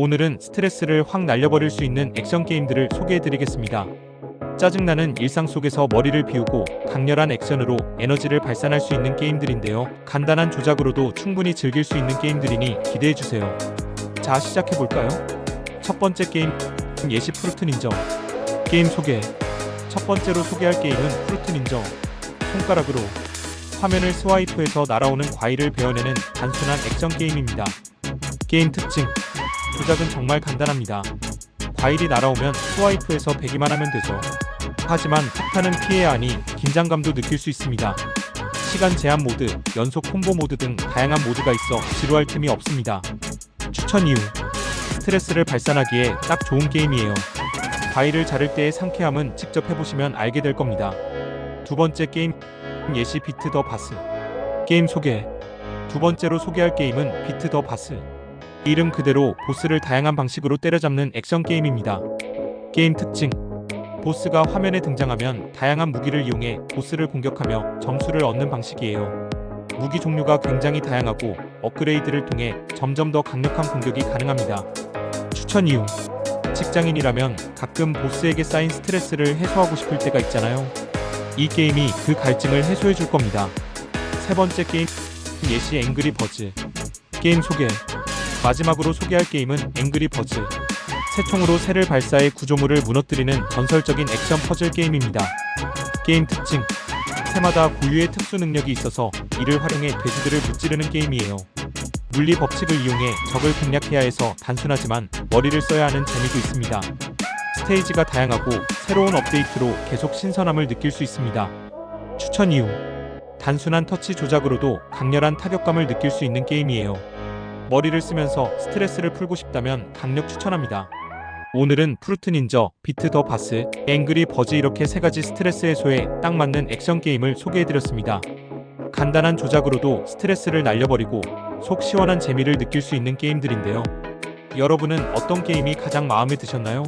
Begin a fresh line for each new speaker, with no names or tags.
오늘은 스트레스를 확 날려버릴 수 있는 액션 게임들을 소개해드리겠습니다. 짜증나는 일상 속에서 머리를 비우고 강렬한 액션으로 에너지를 발산할 수 있는 게임들인데요. 간단한 조작으로도 충분히 즐길 수 있는 게임들이니 기대해주세요. 자, 시작해볼까요? 첫 번째 게임, 예시 프루트 닌저. 게임 소개. 첫 번째로 소개할 게임은 프루트 닌저. 손가락으로 화면을 스와이프해서 날아오는 과일을 베어내는 단순한 액션 게임입니다. 게임 특징. 조작은 정말 간단합니다. 과일이 날아오면 스와이프해서 베기만 하면 되죠. 하지만 폭탄은 피해야 하니 긴장감도 느낄 수 있습니다. 시간 제한 모드, 연속 콤보 모드 등 다양한 모드가 있어 지루할 틈이 없습니다. 추천 이유. 스트레스를 발산하기에 딱 좋은 게임이에요. 과일을 자를 때의 상쾌함은 직접 해보시면 알게 될 겁니다. 두 번째 게임 예시 비트 더 바스. 게임 소개. 두 번째로 소개할 게임은 비트 더 바스. 이름 그대로 보스를 다양한 방식으로 때려잡는 액션 게임입니다. 게임 특징. 보스가 화면에 등장하면 다양한 무기를 이용해 보스를 공격하며 점수를 얻는 방식이에요. 무기 종류가 굉장히 다양하고 업그레이드를 통해 점점 더 강력한 공격이 가능합니다. 추천 이유. 직장인이라면 가끔 보스에게 쌓인 스트레스를 해소하고 싶을 때가 있잖아요. 이 게임이 그 갈증을 해소해 줄 겁니다. 세 번째 게임 예시 앵그리 버즈. 게임 소개. 마지막으로 소개할 게임은 앵그리 버즈. 새 총으로 새를 발사해 구조물을 무너뜨리는 전설적인 액션 퍼즐 게임입니다. 게임 특징. 새마다 고유의 특수 능력이 있어서 이를 활용해 돼지들을 무찌르는 게임이에요. 물리 법칙을 이용해 적을 공략해야 해서 단순하지만 머리를 써야 하는 재미도 있습니다. 스테이지가 다양하고 새로운 업데이트로 계속 신선함을 느낄 수 있습니다. 추천 이유. 단순한 터치 조작으로도 강렬한 타격감을 느낄 수 있는 게임이에요. 머리를 쓰면서 스트레스를 풀고 싶다면 강력 추천합니다. 오늘은 프루트 닌저, 비트 더 바스, 앵그리 버즈 이렇게 세 가지 스트레스 해소에 딱 맞는 액션 게임을 소개해드렸습니다. 간단한 조작으로도 스트레스를 날려버리고 속 시원한 재미를 느낄 수 있는 게임들인데요. 여러분은 어떤 게임이 가장 마음에 드셨나요?